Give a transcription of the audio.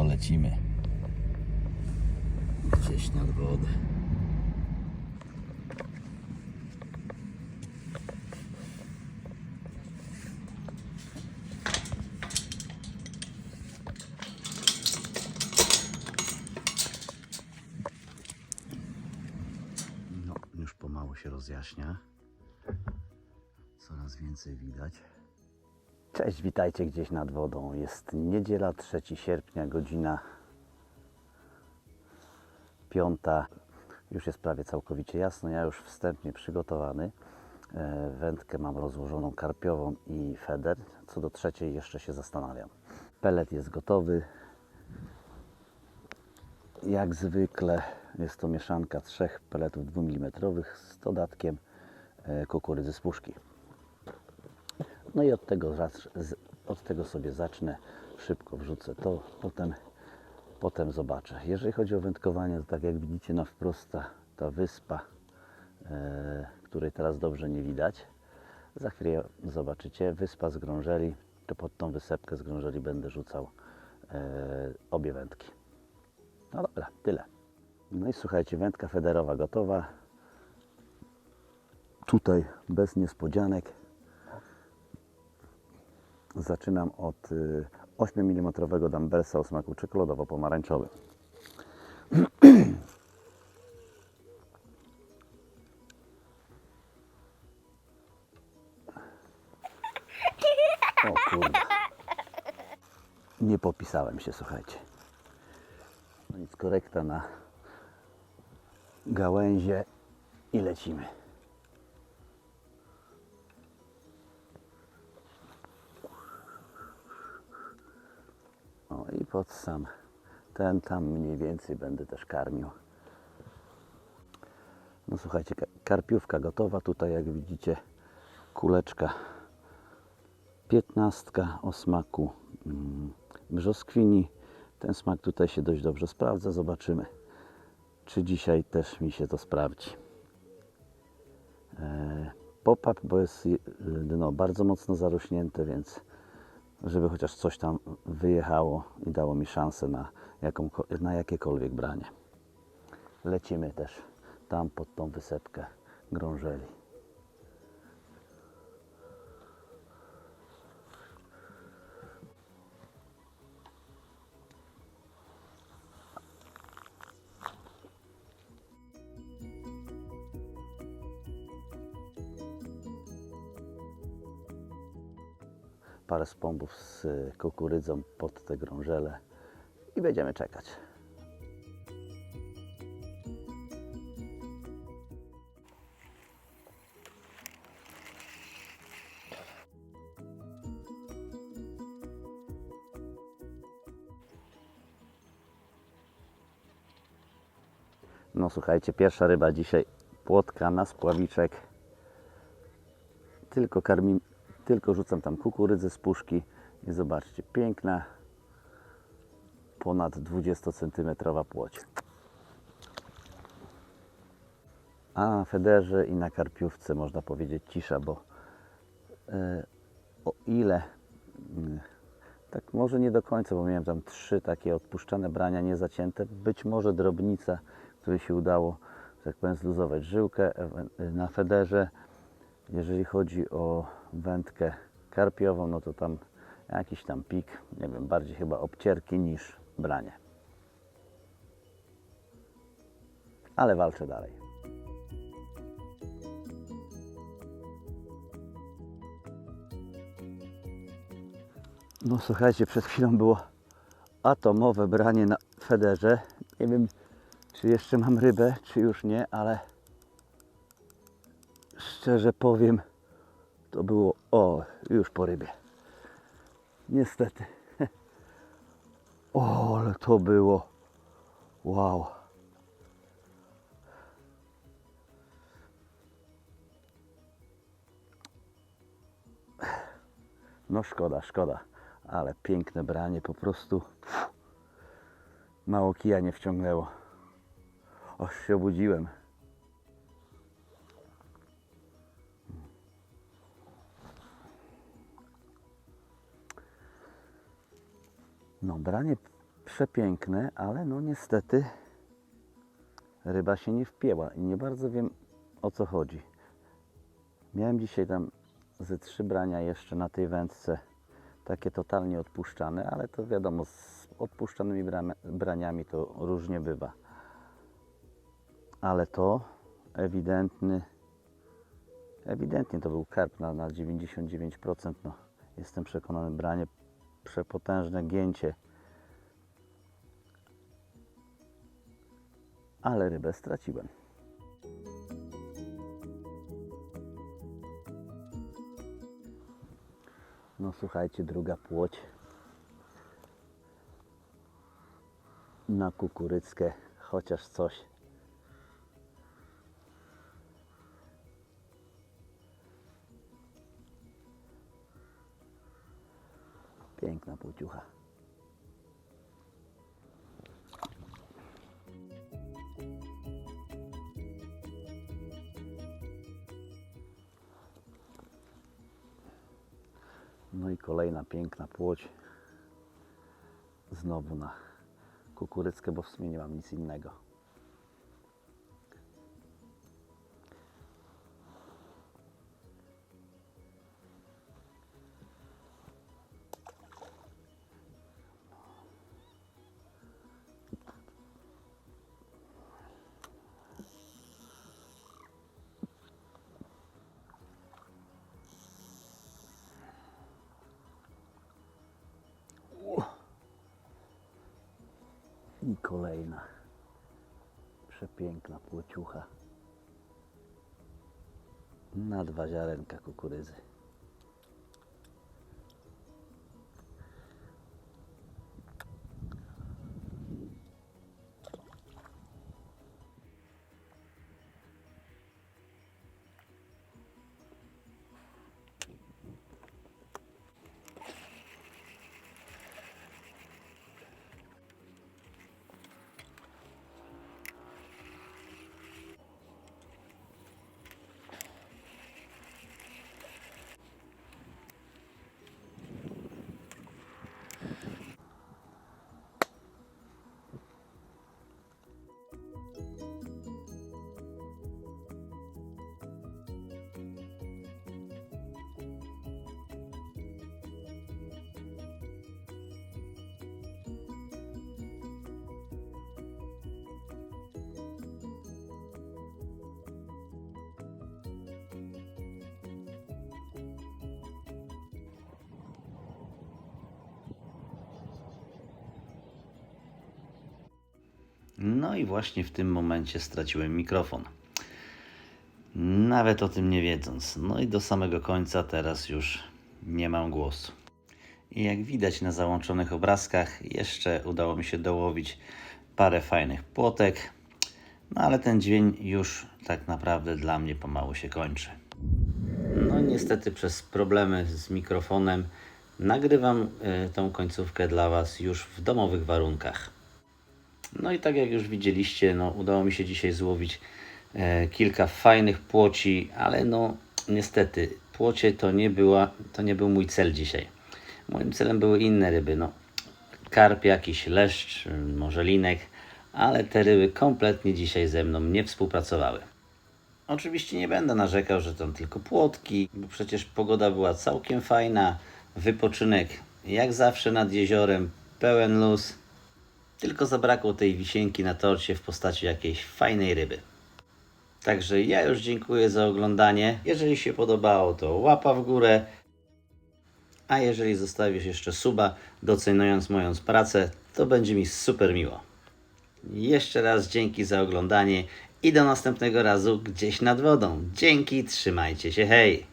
lecimy. Gdzieś nad wodę. No, już pomału się rozjaśnia. Coraz więcej widać. Cześć, witajcie gdzieś nad wodą. Jest niedziela 3 sierpnia, godzina piąta. Już jest prawie całkowicie jasno. Ja już wstępnie przygotowany. E, Wędkę mam rozłożoną karpiową i feder. Co do trzeciej jeszcze się zastanawiam. Pelet jest gotowy. Jak zwykle jest to mieszanka trzech peletów 2 mm z dodatkiem e, kukurydzy z puszki. No i od tego, od tego sobie zacznę. Szybko wrzucę to, potem, potem zobaczę. Jeżeli chodzi o wędkowanie, to tak jak widzicie na wprost ta, ta wyspa, e, której teraz dobrze nie widać. Za chwilę zobaczycie. Wyspa z grążeli. To pod tą wysepkę z grążeli będę rzucał e, obie wędki. No dobra, tyle. No i słuchajcie, wędka federowa gotowa. Tutaj bez niespodzianek. Zaczynam od y, 8 mm Dumbbellsa o smaku czekoladowo-pomarańczowym. O kurde. Nie popisałem się, słuchajcie. No nic, korekta na gałęzie i lecimy. Pod sam ten tam mniej więcej będę też karmił. No słuchajcie, ka- karpiówka gotowa. Tutaj jak widzicie kuleczka piętnastka o smaku mm, brzoskwini. Ten smak tutaj się dość dobrze sprawdza. Zobaczymy, czy dzisiaj też mi się to sprawdzi. E, Pop-up, bo jest y, dno bardzo mocno zarośnięte, więc żeby chociaż coś tam wyjechało i dało mi szansę na, jaką, na jakiekolwiek branie. Lecimy też tam pod tą wysepkę grążeli. Parę spombów z kukurydzą pod te grążele i będziemy czekać. No słuchajcie, pierwsza ryba dzisiaj płotka na spławiczek tylko karmi, tylko rzucam tam kukurydzę z puszki i zobaczcie, piękna ponad 20 cm płoć. A na federze i na karpiówce można powiedzieć cisza, bo e, o ile mm, tak może nie do końca, bo miałem tam trzy takie odpuszczane brania niezacięte, być może drobnica, której się udało, że tak powiem, zluzować żyłkę na federze. Jeżeli chodzi o wędkę karpiową, no to tam jakiś tam pik, nie wiem, bardziej chyba obcierki niż branie. Ale walczę dalej. No słuchajcie, przed chwilą było atomowe branie na federze. Nie wiem, czy jeszcze mam rybę, czy już nie, ale szczerze powiem, to było o, już po rybie. Niestety. O, ale to było. Wow. No szkoda, szkoda. Ale piękne branie, po prostu mało kija nie wciągnęło. Aż się obudziłem. Branie przepiękne, ale no niestety ryba się nie wpięła i nie bardzo wiem o co chodzi. Miałem dzisiaj tam ze trzy brania jeszcze na tej wędce, takie totalnie odpuszczane, ale to wiadomo, z odpuszczanymi braniami to różnie bywa. Ale to ewidentny, ewidentnie to był karp na, na 99%. No, jestem przekonany, branie przepotężne gięcie. Ale rybę straciłem. No słuchajcie, druga płoć na kukuryckę, chociaż coś. Piękna płciucha. No i kolejna piękna płoć. Znowu na kukuryckę, bo w sumie nie mam nic innego. I kolejna przepiękna płociucha na dwa ziarenka kukurydzy. No i właśnie w tym momencie straciłem mikrofon. Nawet o tym nie wiedząc. No i do samego końca teraz już nie mam głosu. I jak widać na załączonych obrazkach, jeszcze udało mi się dołowić parę fajnych płotek. No ale ten dzień już tak naprawdę dla mnie pomału się kończy. No niestety przez problemy z mikrofonem nagrywam y, tą końcówkę dla Was już w domowych warunkach. No i tak jak już widzieliście, no, udało mi się dzisiaj złowić e, kilka fajnych płoci, ale no niestety płocie to nie, była, to nie był mój cel dzisiaj. Moim celem były inne ryby, no karp jakiś, leszcz, może linek, ale te ryby kompletnie dzisiaj ze mną nie współpracowały. Oczywiście nie będę narzekał, że tam tylko płotki, bo przecież pogoda była całkiem fajna, wypoczynek jak zawsze nad jeziorem, pełen luz. Tylko zabrakło tej wisienki na torcie w postaci jakiejś fajnej ryby. Także ja już dziękuję za oglądanie. Jeżeli się podobało, to łapa w górę. A jeżeli zostawisz jeszcze suba, doceniając moją pracę, to będzie mi super miło. Jeszcze raz dzięki za oglądanie i do następnego razu gdzieś nad wodą. Dzięki, trzymajcie się, hej!